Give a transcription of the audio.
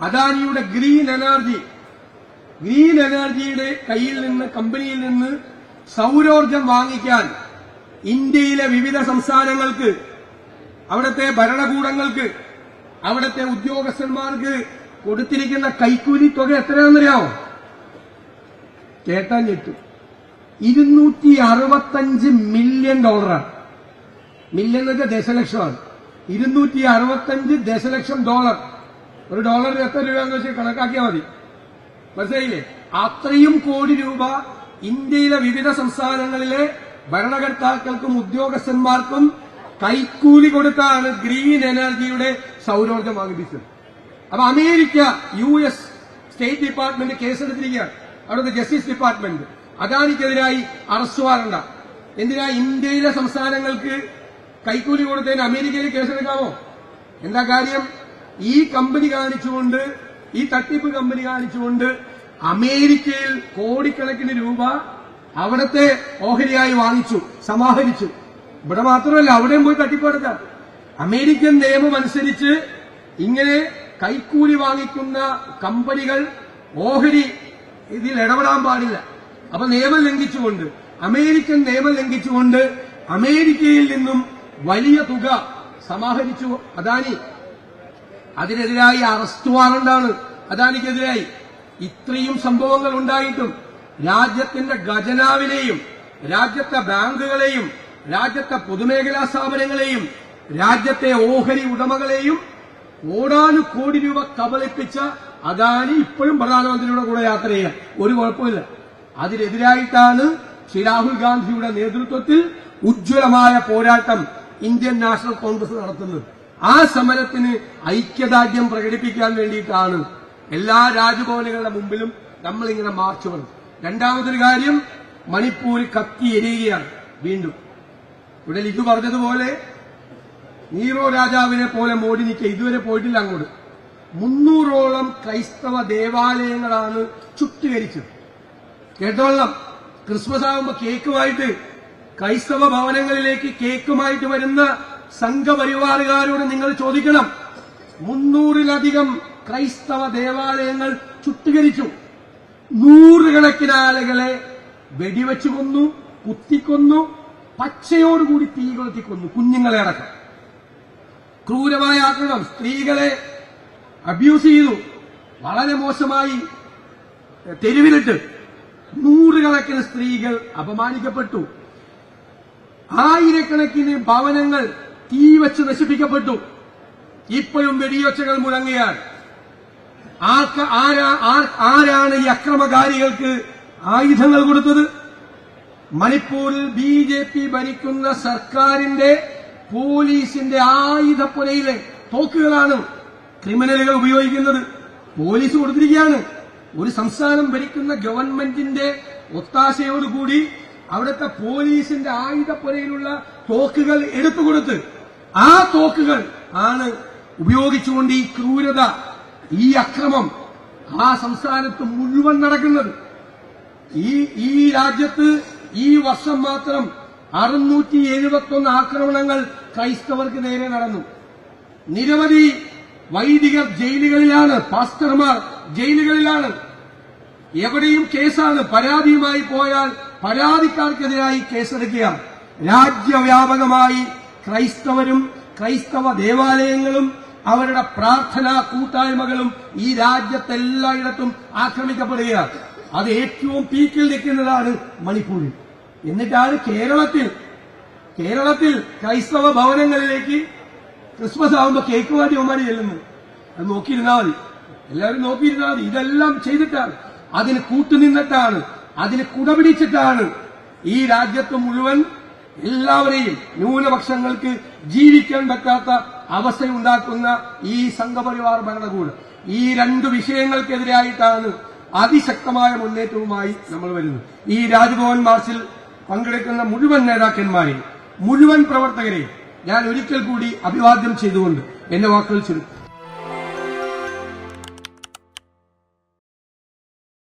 അദാനിയുടെ green energy. Green എനർജിയുടെ കയ്യിൽ നിന്ന് കമ്പനിയിൽ നിന്ന് സൗരോർജം വാങ്ങിക്കാൻ ഇന്ത്യയിലെ വിവിധ സംസ്ഥാനങ്ങൾക്ക് അവിടുത്തെ ഭരണകൂടങ്ങൾക്ക് അവിടുത്തെ ഉദ്യോഗസ്ഥന്മാർക്ക് കൊടുത്തിരിക്കുന്ന കൈക്കൂലി തുക എത്രയാണെന്നറിയാമോ കേട്ടാൻ ഞെട്ടും. ഇരുന്നൂറ്റി അറുപത്തഞ്ച് മില്യൺ ഡോളറാണ്. മില്യൺ എന്ന് വെച്ചാൽ ദശലക്ഷമാണ്. ഇരുന്നൂറ്റി അറുപത്തഞ്ച് ദശലക്ഷം ഡോളർ. ഒരു ഡോളറിന് എത്ര രൂപയെന്ന് വെച്ച് കണക്കാക്കിയാൽ മതി. മനസ്സിലായില്ലേ? അത്രയും കോടി രൂപ ഇന്ത്യയിലെ വിവിധ സംസ്ഥാനങ്ങളിലെ ഭരണകർത്താക്കൾക്കും ഉദ്യോഗസ്ഥന്മാർക്കും കൈക്കൂലി കൊടുത്താണ് ഗ്രീൻ എനർജിയുടെ സൗരോർജം വാങ്ങിപ്പിച്ചത് അപ്പൊ അമേരിക്ക യു എസ് സ്റ്റേറ്റ് ഡിപ്പാർട്ട്മെന്റ് കേസെടുത്തിരിക്കുകയാണ്. അവിടുത്തെ ജസ്റ്റിസ് ഡിപ്പാർട്ട്മെന്റ്. അദാനിക്കെതിരായി അറസ്റ്റ് വാറണ്ട. എന്തിനാ ഇന്ത്യയിലെ സംസ്ഥാനങ്ങൾക്ക് കൈക്കൂലി കൊടുത്തതിന് അമേരിക്കയിൽ കേസെടുക്കാമോ എന്താ കാര്യം? ഈ കമ്പനി കാണിച്ചുകൊണ്ട് ഈ തട്ടിപ്പ് കമ്പനി കാണിച്ചുകൊണ്ട് അമേരിക്കയിൽ കോടിക്കണക്കിന് രൂപ അവിടത്തെ ഓഹരിയായി വാങ്ങിച്ചു സമാഹരിച്ചു. ഇവിടെ മാത്രമല്ല അവിടെയും പോയി തട്ടിപ്പ് നടത്താം അമേരിക്കൻ നിയമം അനുസരിച്ച് ഇങ്ങനെ കൈക്കൂലി വാങ്ങിക്കുന്ന കമ്പനികൾ ഓഹരി ഇതിൽ ഇടപെടാൻ പാടില്ല. അപ്പൊ നിയമം ലംഘിച്ചുകൊണ്ട് അമേരിക്കൻ നിയമം ലംഘിച്ചുകൊണ്ട് അമേരിക്കയിൽ നിന്നും വലിയ തുക സമാഹരിച്ചു. അദാനി അതിനെതിരായി അറസ്റ്റ് വാറണ്ടാണ്. അദാനിക്കെതിരായി ഇത്രയും സംഭവങ്ങൾ ഉണ്ടായിട്ടും രാജ്യത്തിന്റെ ഖജനാവിനെയും രാജ്യത്തെ ബാങ്കുകളെയും രാജ്യത്തെ പൊതുമേഖലാ സ്ഥാപനങ്ങളെയും രാജ്യത്തെ ഓഹരി ഉടമകളെയും കോടാനു കോടി രൂപ കബളിപ്പിച്ച അദാനി ഇപ്പോഴും പ്രധാനമന്ത്രിയുടെ കൂടെ യാത്ര ചെയ്യാൻ. ഒരു കുഴപ്പമില്ല. അതിനെതിരായിട്ടാണ് ശ്രീ രാഹുൽ ഗാന്ധിയുടെ നേതൃത്വത്തിൽ ഉജ്ജ്വലമായ പോരാട്ടം ഇന്ത്യൻ നാഷണൽ കോൺഗ്രസ് നടത്തുന്നത്. ആ സമരത്തിന് ഐക്യദാർഢ്യം പ്രകടിപ്പിക്കാൻ വേണ്ടിയിട്ടാണ് എല്ലാ രാജഭവനുകളുടെ മുമ്പിലും നമ്മളിങ്ങനെ മാർച്ച് വന്നത്. രണ്ടാമതൊരു കാര്യം മണിപ്പൂർ കത്തി എരിയുകയാണ് വീണ്ടും. ഇവിടെ ലിജു പറഞ്ഞതുപോലെ നീറോ രാജാവിനെ പോലെ മോഡി നിൽക്കുക ഇതുവരെ പോയിട്ടില്ല അങ്ങോട്ട്. മുന്നൂറോളം ക്രൈസ്തവ ദേവാലയങ്ങളാണ് ചുറ്റുകരിച്ചത്. കേട്ടോളം. ക്രിസ്മസ് ആകുമ്പോൾ കേക്കുമായിട്ട് ക്രൈസ്തവ ഭവനങ്ങളിലേക്ക് കേക്കുമായിട്ട് വരുന്ന സംഘപരിവാറുകാരോട് നിങ്ങൾ ചോദിക്കണം. മുന്നൂറിലധികം ക്രൈസ്തവ ദേവാലയങ്ങൾ ചുട്ടുകരിച്ചു. നൂറുകണക്കിന് ആളുകളെ വെടിവെച്ചു കൊന്നു കുത്തിക്കൊന്നു പച്ചയോടുകൂടി തീ കൊന്നു കുഞ്ഞുങ്ങളെ അടക്കം. ക്രൂരമായ ആക്രമണം സ്ത്രീകളെ അബ്യൂസ് ചെയ്തു. വളരെ മോശമായി തെരുവിലിട്ട് നൂറുകണക്കിന് സ്ത്രീകൾ അപമാനിക്കപ്പെട്ടു. ആയിരക്കണക്കിന് ഭവനങ്ങൾ തീ വെച്ച് നശിപ്പിക്കപ്പെട്ടു. ഇപ്പോഴും വെടിയൊച്ചകൾ മുഴങ്ങുകയാണ് ആർക്ക് ആരാ- ആരാണ് ഈ അക്രമകാരികൾക്ക് ആയുധങ്ങൾ കൊടുത്തത്? മണിപ്പൂരിൽ ബി ജെ പി ഭരിക്കുന്ന സർക്കാരിന്റെ പോലീസിന്റെ ആയുധപ്പുരയിലെ തോക്കുകളാണ് ക്രിമിനലുകൾ ഉപയോഗിക്കുന്നത്. പോലീസ് കൊടുത്തിരിക്കുകയാണ്. ഒരു സംസ്ഥാനം ഭരിക്കുന്ന ഗവൺമെന്റിന്റെ ഒത്താശയോടുകൂടി അവിടുത്തെ പോലീസിന്റെ ആയുധപ്പുരയിലുള്ള തോക്കുകൾ എടുത്തുകൊടുത്ത് ആ തോക്കുകൾ ആണ് ഉപയോഗിച്ചുകൊണ്ട് ഈ ക്രൂരത ഈ അക്രമം ആ സംസ്ഥാനത്ത് മുഴുവൻ നടക്കുന്നത്. ഈ ഈ രാജ്യത്ത് ഈ വർഷം മാത്രം അറുന്നൂറ്റി എഴുപത്തൊന്ന് ആക്രമണങ്ങൾ ക്രൈസ്തവർക്ക് നേരെ നടന്നു. നിരവധി വൈദികർ ജയിലുകളിലാണ് പാസ്റ്റർമാർ ജയിലുകളിലാണ്. എവിടെയും കേസാണ് പരാതിയുമായി പോയാൽ പരാതിക്കാർക്കെതിരായി കേസെടുക്കുക രാജ്യവ്യാപകമായി ക്രൈസ്തവരും ക്രൈസ്തവ ദേവാലയങ്ങളും അവരുടെ പ്രാർത്ഥനാ കൂട്ടായ്മകളും ഈ രാജ്യത്തെല്ലായിടത്തും ആക്രമിക്കപ്പെടുകയാണ്. അത് ഏറ്റവും പീക്കിൽ നിൽക്കുന്നതാണ് മണിപ്പൂരിൽ. എന്നിട്ടാണ് കേരളത്തിൽ കേരളത്തിൽ ക്രൈസ്തവ ഭവനങ്ങളിലേക്ക് ക്രിസ്മസ് ആവുമ്പോൾ കേക്ക് വാട്ടി ഒമാരി ചെല്ലുന്നു അത് നോക്കിയിരുന്നാൽ മതി. എല്ലാവരും നോക്കിയിരുന്നാൽ ഇതെല്ലാം ചെയ്തിട്ടാണ്. അതിന് കൂട്ടുനിന്നിട്ടാണ്. അതിന് കുടപിടിച്ചിട്ടാണ് ഈ രാജ്യത്ത് മുഴുവൻ എല്ലാവരെയും ന്യൂനപക്ഷങ്ങൾക്ക് ജീവിക്കാൻ പറ്റാത്ത അവസ്ഥയുണ്ടാക്കുന്ന ഈ സംഘപരിവാർ ഭരണകൂടം. ഈ രണ്ട് വിഷയങ്ങൾക്കെതിരായിട്ടാണ് അതിശക്തമായ മുന്നേറ്റവുമായി നമ്മൾ വരുന്നത്. ഈ രാജ്ഭവൻ മാർച്ചിൽ പങ്കെടുക്കുന്ന മുഴുവൻ നേതാക്കന്മാരെയും മുഴുവൻ പ്രവർത്തകരെയും ഞാൻ ഒരിക്കൽ കൂടി അഭിവാദ്യം ചെയ്തുകൊണ്ട് എന്റെ വാക്കുകൾ ചുരുക്കും.